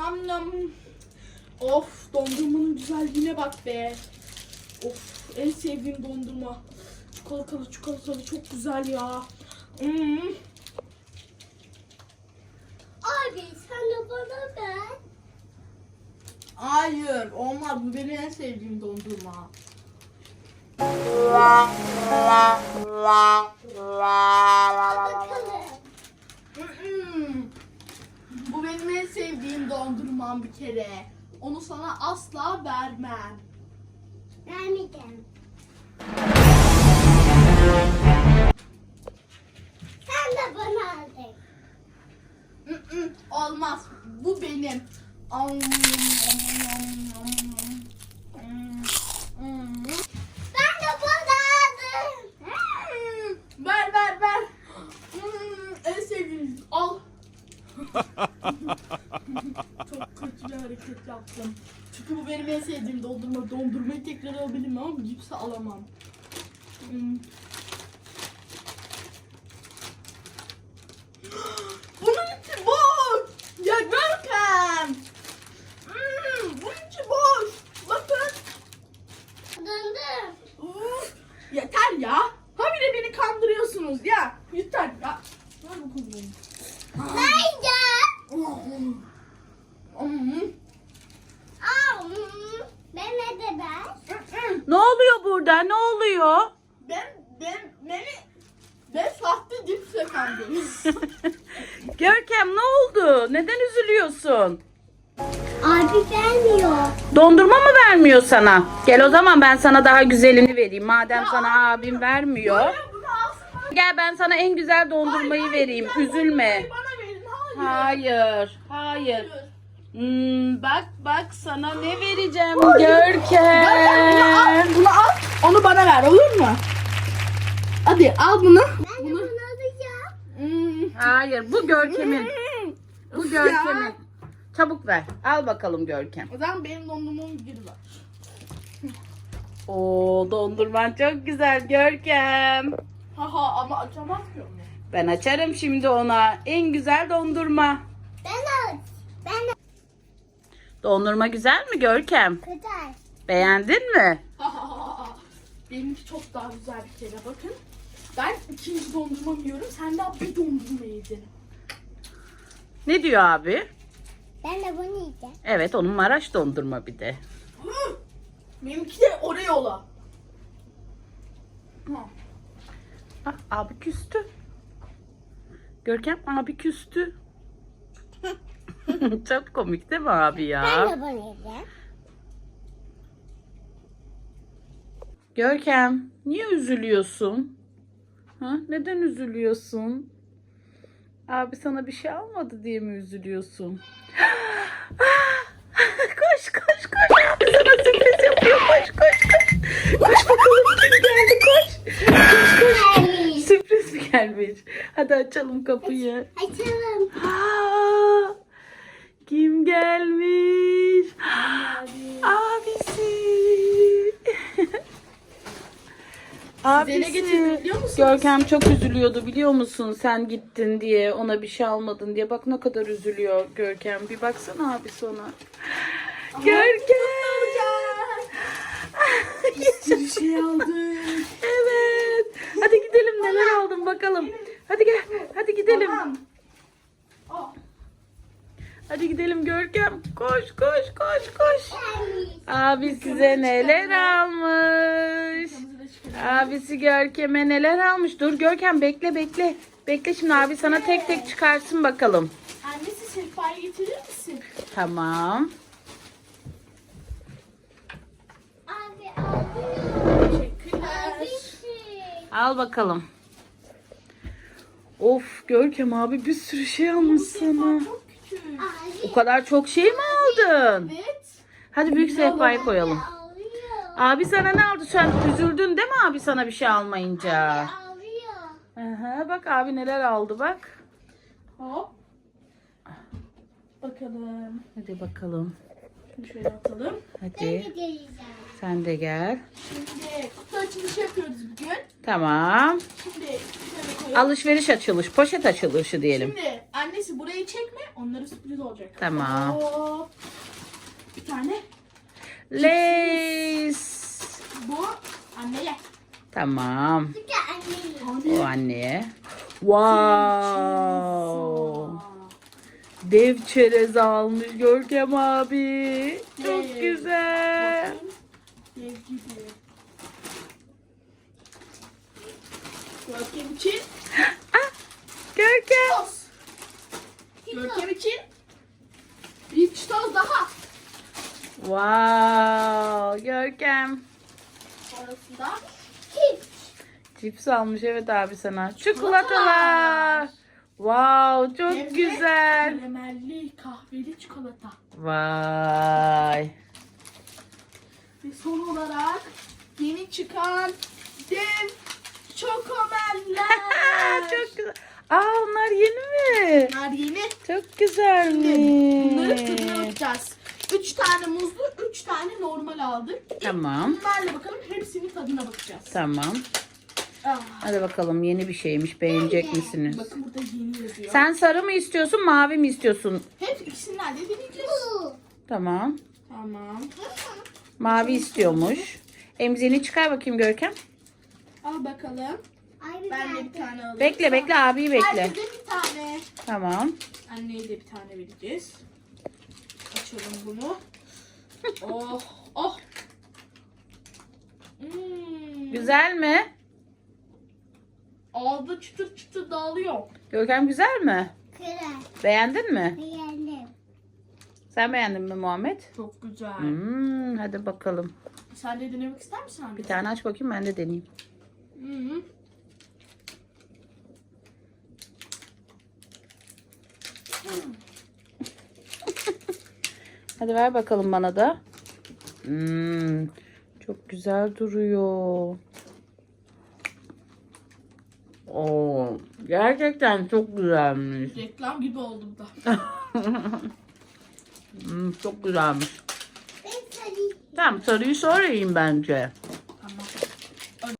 nam nam. Of dondurmanın güzelliğine bak be. Of en sevdiğim dondurma. Çikolatalı çikolatalı çok güzel ya. Hmm. Abi sen de bana ver. Hayır olmaz bu benim en sevdiğim dondurma. Bakalım. Mm-mm. Bu benim en sevdiğim dondurmam bir kere. Onu sana asla vermem. Vermeyeceğim. Çok kötü bir hareket yaptım. Çünkü bu benim en sevdiğim dondurma. Dondurmayı tekrar alabilirim ama cipsi alamam. Hmm. Bunun içi boş. Ya Görkem. Hmm, bunun içi boş. Bakın. Döndüm. Uf, yeter ya. Habire beni kandırıyorsunuz ya. Yeter ya. Ver bakalım beni. Nerede? Hmm. Hmm. Aa, hmm. Bana de ver. Ne oluyor burada? Ne oluyor? Ben ben beni ben sahte cipse kandım. Görkem ne oldu? Neden üzülüyorsun? Abi vermiyor. Dondurma mı vermiyor sana? Gel o zaman ben sana daha güzelini vereyim. Madem sana abim vermiyor. Bunu alsın bana. Gel ben sana en güzel dondurmayı Hayır, vereyim. hayır, Üzülme. Bana verin. Hayır. Hayır. Hayır. Hmm, bak bak sana ne vereceğim Görkem, bunu al. Görkem. Bunu al. Onu bana ver olur mu? Hadi al bunu. Ben Bunu. bunu alacağım. Hmm. Hayır bu Görkem'in. Bu Of ya. Görkem'in. Çabuk ver. Al bakalım Görkem. O zaman benim dondurmamı geri ver. Oo dondurman çok güzel Görkem. Haha ama açamaz ki onu. Ben açarım şimdi ona. En güzel dondurma. Ben al. Ben de Dondurma güzel mi Görkem? güzel. Beğendin mi? Benimki çok daha güzel bir kere bakın. Ben ikinci dondurma yiyorum. Sen daha bir dondurma yedin. Ne diyor abi? Ben de bunu yiyeceğim. Evet onun Maraş dondurma bir de. Hı! Benimki de Oreo'la. Hı. Ah, abi küstü. Görkem abi küstü. Çok komik değil mi abi Ben ya? de bunu yiyeceğim. Görkem niye üzülüyorsun? Ha? Neden üzülüyorsun? Abi sana bir şey almadı diye mi üzülüyorsun? koş koş koş abi sana sürpriz yapıyor koş koş koş. Koş bakalım kim geldi koş. Koş koş. Sürpriz mi gelmiş? Hadi açalım kapıyı. Açalım. Gelmiş? Abisi. Getirdim biliyor musunuz? Görkem çok üzülüyordu biliyor musun? Sen gittin diye ona bir şey almadın diye. Bak ne kadar üzülüyor Görkem. Bir baksana abisi ona. Görkem. Bir şey aldım. evet. Hadi gidelim neler aldın bakalım. Hadi gel. Hadi gidelim. Tamam. Hadi gidelim Görkem. Koş koş koş koş. Abi size neler almış? Abisi Görkem'e neler almış? Dur Görkem bekle bekle. Bekle şimdi abi sana tek tek çıkarsın bakalım. Annesi sehpayı getirir misin? Tamam. Abi aldım. Teşekkürler. Al bakalım. Of Görkem abi bir sürü şey almış sana. O kadar çok şey mi aldın? Evet. Hadi büyük sehpayı koyalım. Abi sana ne aldı? Sen üzüldün değil mi abi sana bir şey almayınca? Aha, bak abi neler aldı bak. Hop. Bakalım. Hadi bakalım. Şunu şöyle atalım. Hadi sen de gel. Şimdi kutu açılışı yapıyoruz bugün. Tamam. Şimdi şöyle koyalım. Alışveriş açılış, poşet açılışı diyelim. Şimdi anne Annesi burayı çekme. Onlara sürpriz olacak. Tamam. Hop. Bir tane. Lays. Bu anneye. Tamam. De anne. O Anne. anneye. Wow. Dev çerez almış Görkem abi. Çok Dev. güzel. Dev gibi. Görkem için Görkem. toz. Görkem için bir toz daha. Wow. Görkem. Sonrasında. Cips almış evet abi sana. Çikolatalar. Wow çok hem de güzel. Karamelli kahveli çikolata. Vay. Ve son olarak yeni çıkan dev çokomeller. çok güzel. Aa onlar yeni mi? Bunlar yeni. Çok güzelmiş. Bunları tadına bakacağız. Üç tane muzlu, üç tane normal aldık. Tamam. Bunlarla bakalım hepsinin tadına bakacağız. Tamam. Ah, Hadi bakalım yeni bir şeymiş. Beğenecek misiniz? bakın burada yeni yazıyor. Sen sarı mı istiyorsun, mavi mi istiyorsun? Hep ikisinden de deneyeceğiz. Tamam. Tamam. Mavi istiyormuş. Emzini çıkar bakayım Görkem. Al bakalım. Ay Ben de bir tane. alayım. Bekle bekle abiyi bekle. Herkese bir tane. Tamam. Anneye de bir tane vereceğiz. Açalım bunu. Oh, oh. Hmm. Güzel mi? Ağzı çıtır çıtır dağılıyor. Görkem güzel mi? Kırar. Beğendin mi? Beğendim. Sen beğendin mi Muhammed? Çok güzel. Hmm, hadi bakalım. Sen de denemek ister misin anne? Bir tane aç bakayım ben de deneyeyim. Hı. Hadi ver bakalım bana da. Hmm, çok güzel duruyor. Oo, gerçekten çok güzelmiş. Reklam gibi oldum da. Hmm, çok güzelmiş. Tamam sarıyı sonra yiyeyim bence. Tamam.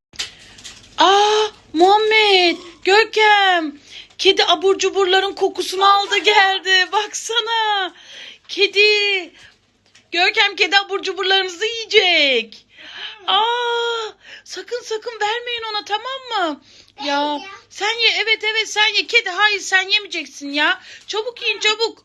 Aa Muhammed, Görkem. Kedi abur cuburların kokusunu aldı geldi. Baksana. Kedi. Görkem kedi abur cuburlarınızı yiyecek. Aa, sakın sakın vermeyin ona tamam mı? Ya ya. sen ye evet evet sen ye kedi hayır sen yemeyeceksin ya. Çabuk yiyin çabuk.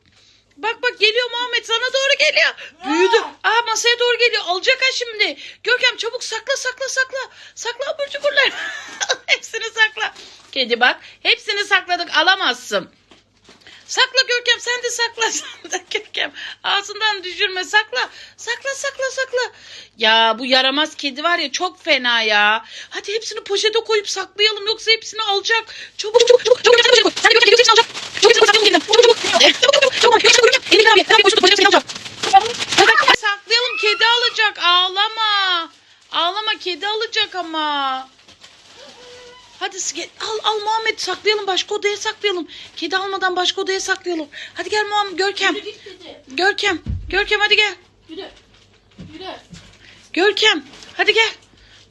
Bak bak geliyor Muhammed sana doğru geliyor. Büyüdü. Aa masaya doğru geliyor. Alacak ha şimdi. Görkem çabuk sakla sakla sakla. Sakla abur cuburlar. Hepsini sakla. Kedi bak. Hepsini sakladık. Alamazsın. Sakla Görkem sen de sakla. Sen de Görkem. Ağzından düşürme sakla. Sakla sakla sakla. Ya bu yaramaz kedi var ya çok fena ya. Hadi hepsini poşete koyup saklayalım yoksa hepsini alacak. Çabuk çabuk çabuk çabuk çabuk. Sen de Görkem hepsini alacak. Çabuk çabuk saklayalım kediden. Çabuk çabuk. Çabuk çabuk çabuk. Çabuk çabuk. Elini abi. Sen bir poşete poşete alacak. Hadi saklayalım kedi alacak. Ağlama. Ağlama kedi alacak ama. Hadi al al Muhammed saklayalım başka odaya saklayalım. Kedi almadan başka odaya saklayalım. Hadi gel Muhammed Görkem. Yürü git dedi. Görkem. Görkem hadi gel. Yürü. Yürü. Görkem. Hadi gel.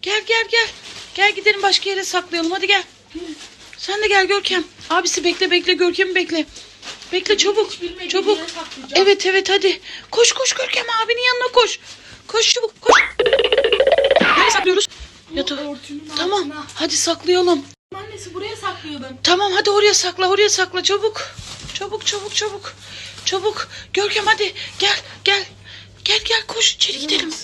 Gel gel gel. Gel gidelim başka yere saklayalım hadi gel. Sen de gel Görkem. Abisi bekle bekle Görkem'i bekle. Bekle çabuk. Çabuk. Evet evet hadi. Koş koş Görkem abinin yanına koş. Koş çabuk koş. Örtünün Tamam altına. hadi saklayalım. Annesi buraya saklıyordun. Tamam hadi oraya sakla oraya sakla çabuk. Çabuk çabuk çabuk. Çabuk. Görkem hadi gel gel. Gel gel koş içeri gidelim.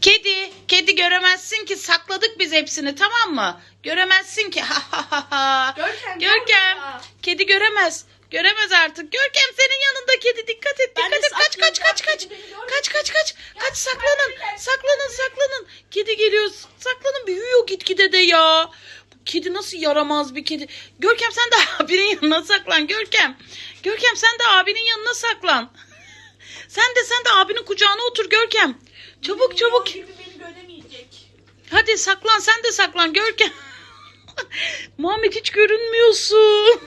Kedi, kedi göremezsin ki sakladık biz hepsini tamam mı? Göremezsin ki. Görkem. Görkem. Kedi göremez. Göremez artık. Görkem senin yanında kedi dikkat et dikkat et. Kaç kaç kaç kaç. Kaç kaç kaç. Kaç saklanın. Saklanın saklanın. Kedi geliyor. Saklanın büyüyor gitgide de ya. Bu kedi nasıl yaramaz bir kedi. Görkem sen de abinin yanına saklan Görkem. Görkem sen de abinin yanına saklan. sen de sen de abinin kucağına otur Görkem. Çabuk çabuk. Hadi saklan sen de saklan Görkem. Muhammed hiç görünmüyorsun.